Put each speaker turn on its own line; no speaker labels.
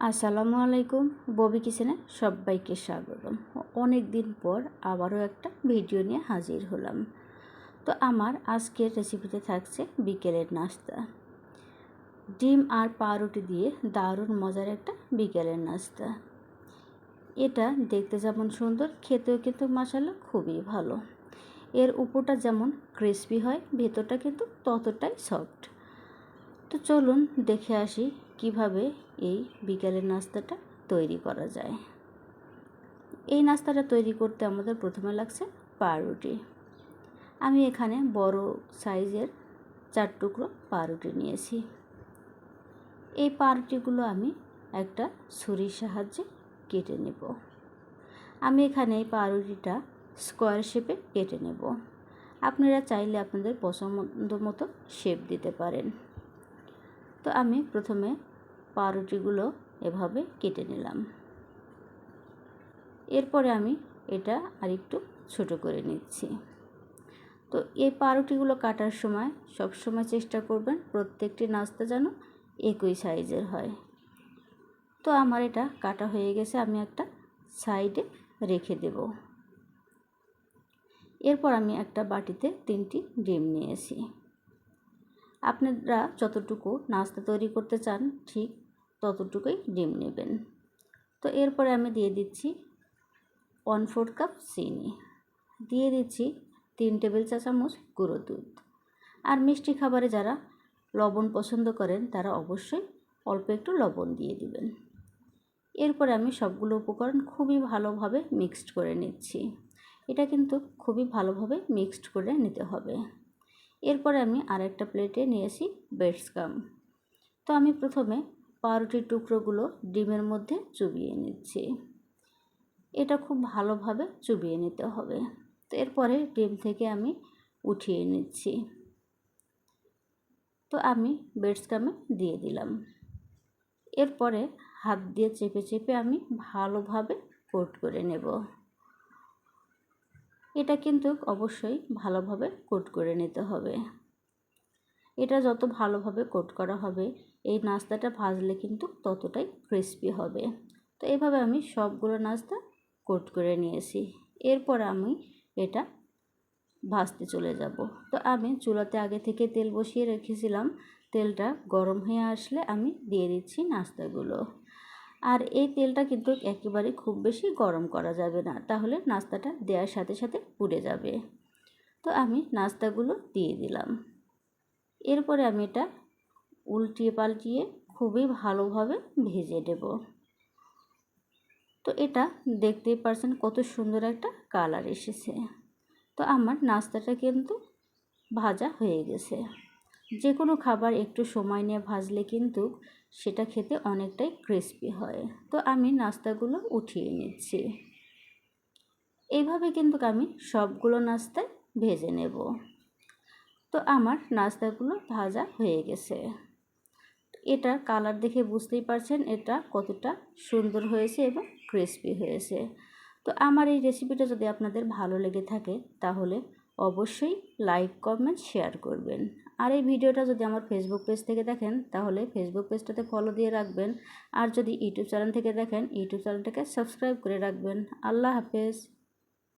আসসালামু আলাইকুম, ববি কিচেনে সবাইকে স্বাগতম। অনেক দিন পর আবারও একটা ভিডিও নিয়ে হাজির হলাম। তো আমার আজকের রেসিপিতে থাকছে বিকেলের নাস্তা। ডিম আর পাউরুটি দিয়ে দারুণ মজার একটা বিকেলের নাস্তা। এটা দেখতে যেমন সুন্দর, খেতেও কিন্তু মশালা খুবই ভালো। এর উপরটা যেমন ক্রিসপি হয়, ভেতরটা কিন্তু ততটাই সফট তো চলুন দেখে আসি কীভাবে এই বিকেলের নাস্তাটা তৈরি করা যায়? এই নাস্তাটা তৈরি করতে আমাদের প্রথমে লাগছে পাউরুটি। আমি এখানে বড় সাইজের চার টুকরো পাউরুটি নিয়েছি। এই পাউরুটিগুলো আমি একটা ছুরির সাহায্যে কেটে নেব। আমি এখানে এই পাউরুটিটা স্কোয়ার শেপে কেটে নেব। আপনারা চাইলে আপনাদের পছন্দ মতো শেপ দিতে পারেন। তো আমি প্রথমে পাউরুটিগুলো এভাবে কেটে নিলাম। এরপরে আমি এটা আরেকটু ছোট করে নিচ্ছি। তো এই পাউরুটিগুলো কাটার সময় সব সময় চেষ্টা করবেন প্রত্যেকটি নাস্তা যেন একই সাইজের হয়। তো আমার এটা কাটা হয়ে গেছে, আমি একটা সাইডে রেখে দেব। এরপর আমি একটা বাটিতে তিনটি ডিম নিয়েছি। আপনারা যতটুকু নাস্তা তৈরি করতে চান, ঠিক ততটুকুই ডিম নেবেন। তো এরপরে আমি দিয়ে দিচ্ছি ওয়ান ফোর কাপ চিনি। দিয়ে দিচ্ছি তিন টেবিল চা চামচ গুঁড়ো দুধ। আর মিষ্টি খাবারে যারা লবণ পছন্দ করেন, তারা অবশ্যই অল্প একটু লবণ দিয়ে দিবেন। এরপরে আমি সবগুলো উপকরণ খুবই ভালোভাবে মিক্সড করে নিচ্ছি। এটা কিন্তু খুবই ভালোভাবে মিক্সড করে নিতে হবে। এরপরে আমি আরেকটা প্লেটে নিয়েছি বেডসকাম তো আমি প্রথমে পাউরুটির টুকরোগুলো ডিমের মধ্যে চুবিয়ে নিচ্ছি। এটা খুব ভালোভাবে চুবিয়ে নিতে হবে। তো এরপরে ডিম থেকে আমি উঠিয়ে নিচ্ছি। তো আমি বেডসকামে দিয়ে দিলাম। এরপরে হাত দিয়ে চেপে চেপে আমি ভালোভাবে কোট করে নেব। এটা কিন্তু অবশ্যই ভালোভাবে কোট করে নিতে হবে। এটা যত ভালোভাবে কোট করা হবে, এই নাস্তাটা ভাজলে কিন্তু ততটাই ক্রিস্পি হবে। তো এইভাবে আমি সবগুলো নাস্তা কোট করে নিয়েছি। এরপর আমি এটা ভাজতে চলে যাব। তো আমি চুলাতে আগে থেকে তেল বসিয়ে রেখেছিলাম। তেলটা গরম হয়ে আসলে আমি দিয়ে দিচ্ছি নাস্তাগুলো। আর এই তেলটা কিন্তু একেবারে খুব বেশি গরম করা যাবে না। তাহলে নাস্তাটা দেওয়ার সাথে সাথে পুড়ে যাবে। তো আমি নাস্তাগুলো দিয়ে দিলাম। এরপরে আমি এটা উল্টিয়ে পাল্টিয়ে খুবই ভালোভাবে ভেজে দেব তো এটা দেখতেই পারছেন কত সুন্দর একটা কালার এসেছে। তো আমার নাস্তাটা কিন্তু ভাজা হয়ে গেছে। যে কোনো খাবার একটু সময় নিয়ে ভাজলে কিন্তু সেটা খেতে অনেকটাই ক্রিস্পি হয়। তো আমি নাস্তাগুলো উঠিয়ে নিচ্ছি। এইভাবে কিন্তু আমি সবগুলো নাস্তায় ভেজে নেব। তো আমার নাস্তাগুলো ভাজা হয়ে গেছে। এটার কালার দেখে বুঝতেই পারছেন এটা কতটা সুন্দর হয়েছে এবং ক্রিস্পি হয়েছে। তো আমার এই রেসিপিটা যদি আপনাদের ভালো লেগে থাকে তাহলে অবশ্যই লাইক কমেন্ট শেয়ার করবেন। আর এই ভিডিওটা যদি আমার ফেসবুক পেজ থেকে দেখেন, তাহলে ফেসবুক পেজটাতে ফলো দিয়ে রাখবেন। আর যদি ইউটিউব চ্যানেল থেকে দেখেন ইউটিউব চ্যানেলটাকে সাবস্ক্রাইব করে রাখবেন। আল্লাহ হাফেজ।